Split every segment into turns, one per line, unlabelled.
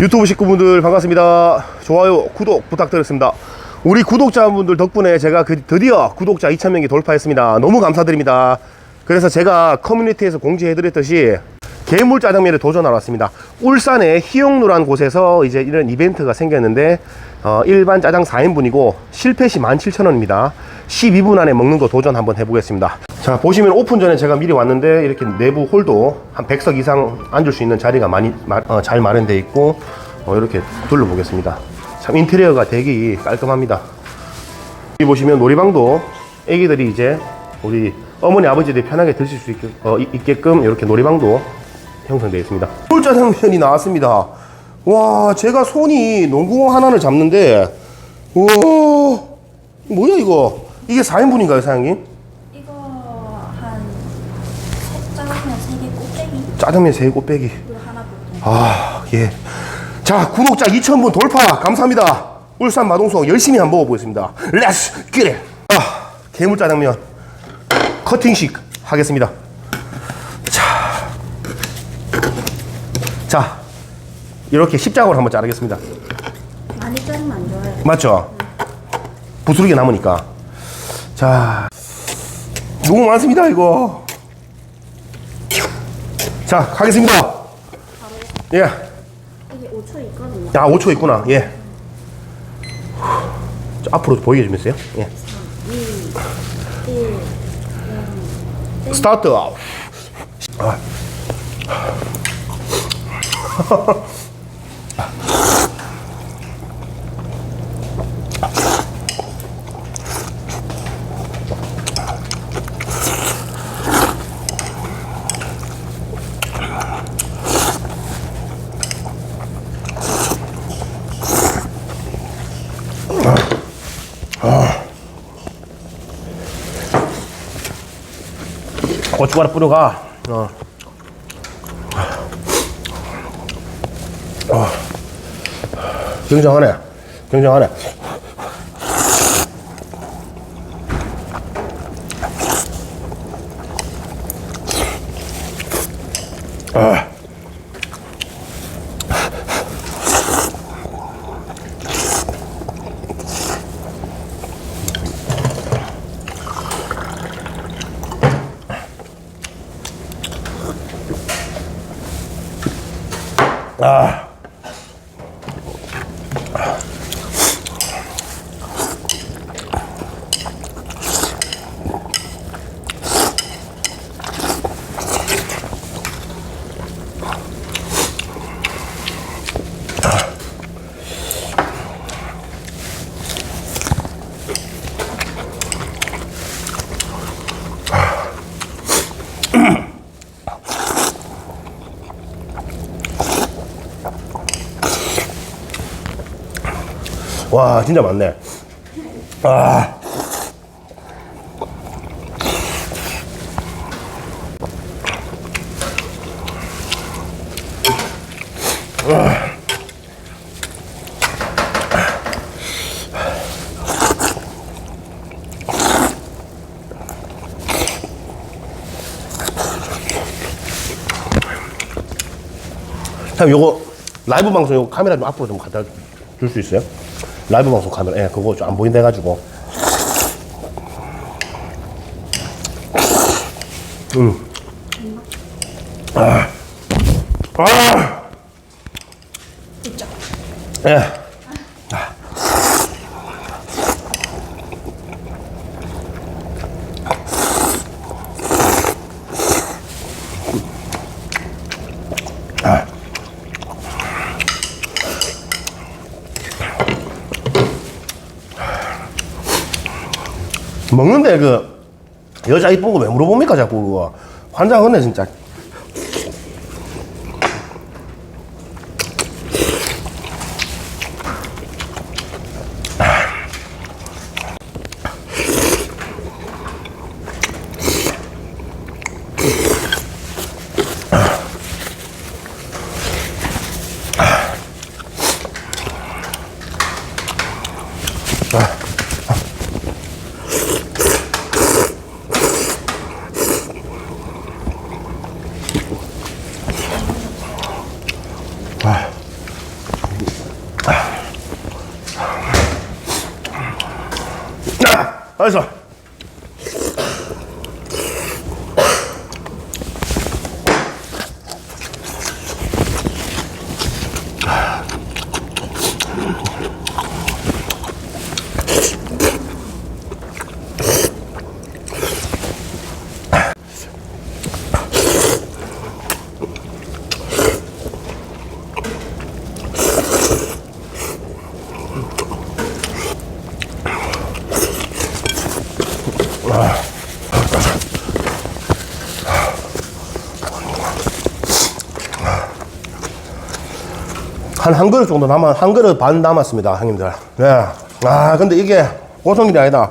유튜브 식구분들 반갑습니다. 좋아요, 구독 부탁드렸습니다. 우리 구독자분들 덕분에 제가 그 드디어 구독자 2,000명이 돌파했습니다. 너무 감사드립니다. 그래서 제가 커뮤니티에서 공지해드렸듯이 괴물 짜장면에 도전하러 왔습니다. 울산의 희용루라는 곳에서 이제 이런 이벤트가 생겼는데 어, 일반 짜장 4인분이고 실패 시 17,000원입니다. 12분 안에 먹는 거 도전 한번 해보겠습니다. 자 보시면 오픈 전에 제가 미리 왔는데 이렇게 내부 홀도 한 100석 이상 앉을 수 있는 자리가 많이 마- 어, 잘 마련되어 있고 어, 이렇게 둘러보겠습니다. 참 인테리어가 되게 깔끔합니다. 여기 보시면 놀이방도 애기들이 이제 우리 어머니 아버지들이 편하게 드실 수 있게, 어, 이- 있게끔 이렇게 놀이방도 형성되어 있습니다. 꿀짜장면이 나왔습니다. 와, 제가 손이 농구공 하나를 잡는데, 우와, 뭐야 이거? 이게 4인분인가요, 사장님?
이거 한 짜장면 세개 꼭대기
짜장면 세 꽃배기.
그리고 하나 보통
아, 예. 자, 구독자 2,000분 돌파 감사합니다. 울산 마동석 열심히 한번 먹어보겠습니다. 렛츠 기릿! 아, 괴물짜장면 커팅식 하겠습니다. 자, 자, 이렇게 십자가로 한번 자르겠습니다.
많이 자르면 안 좋아요.
맞죠? 부스러기 남으니까. 자, 너무 많습니다, 이거. 자, 가겠습니다. 예.
이게 5초 있거든요.
야, 5초 있구나. 예. 저 앞으로 보이게 좀 해주세요. 예.
1
스타트. 아. 고춧가루 뿌려가. 어. 어. 굉장하네. 굉장하네. 와, 진짜 많네. 아. 참 요거 라이브 방송 요거 카메라 좀 앞으로 좀 갖다 줄 수 있어요? 라이브 방송 카메라 예 그거 좀 안 보인다 해가지고 음아
있죠.
예. 먹는데 그 여자 거왜 물어봅니까 자꾸 그거? 환장하네 진짜 알았어. 한 한 그릇 정도 남아 한 그릇 반 남았습니다, 형님들. 네. 아 근데 이게 보통 일이 아니다.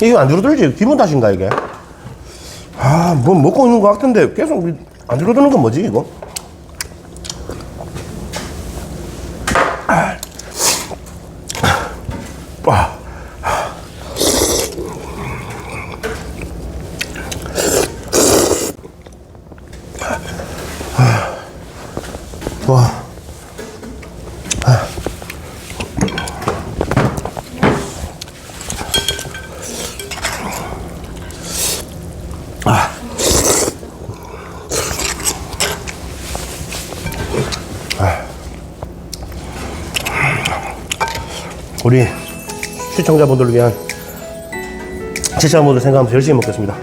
이게 안 줄어들지? 기분 탓인가 이게? 아, 뭐 먹고 있는 것 같은데 계속 안 줄어드는 건 뭐지 이거? 우리 시청자분들을 위한 시청자분들 생각하면서 열심히 먹겠습니다.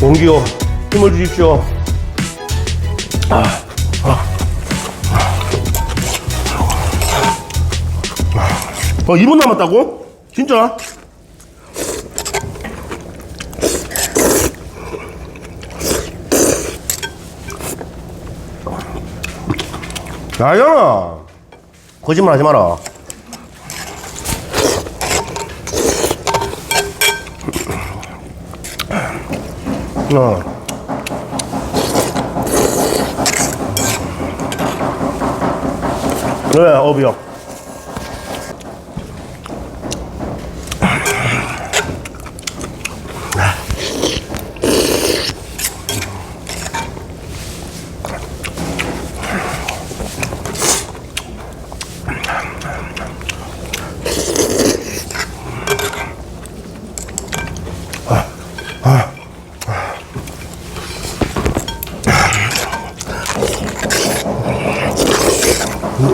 공기요 힘을 주십시오. 어, 2분 남았다고? 진짜? 나연아 거짓말 하지 마라 어. 네, 어비요.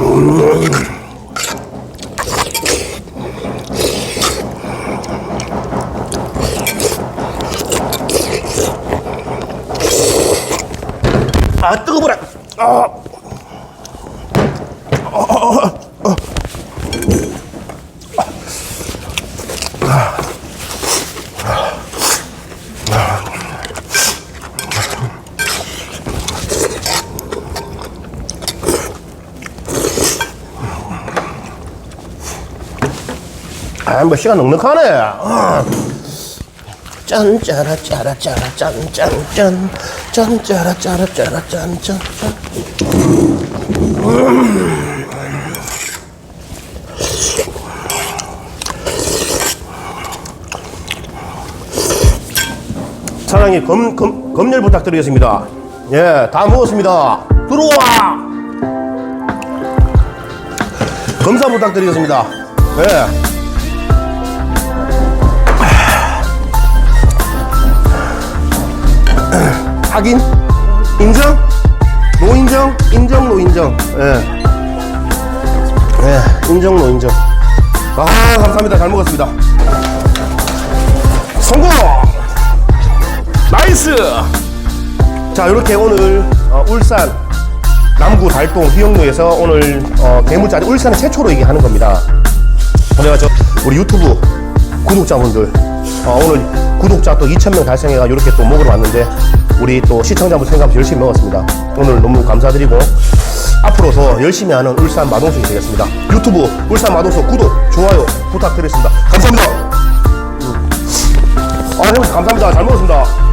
Ugh. 뭐 시간 넉넉하네. 아. 짠 짜라 짜라 짜라 짠 짠 짠. 짠 짜라 짜라 짜라 짠짠 사장님 검, 검, 검열 부탁드리겠습니다. 예 다 먹었습니다. 들어와! 검사 부탁드리겠습니다. 예 확인? 인정? 노 인정? 인정, 노 인정. 예. 예, 인정, 노 인정. 아, 감사합니다. 잘 먹었습니다. 성공! 나이스! 자, 이렇게 오늘 어, 울산 남구 달동 휘영로에서 오늘 어, 개무짜리 울산에 최초로 이게 하는 겁니다. 그래가지고 우리 유튜브 구독자분들 어, 오늘 구독자 또 2,000명 달성해가 이렇게 또 먹으러 왔는데 우리 또 시청자분 생각하면서 열심히 먹었습니다. 오늘 너무 감사드리고 앞으로 더 열심히 하는 울산 마동석이 되겠습니다. 유튜브 울산 마동석 구독, 좋아요 부탁드리겠습니다. 감사합니다. 아, 형님 감사합니다. 잘 먹었습니다.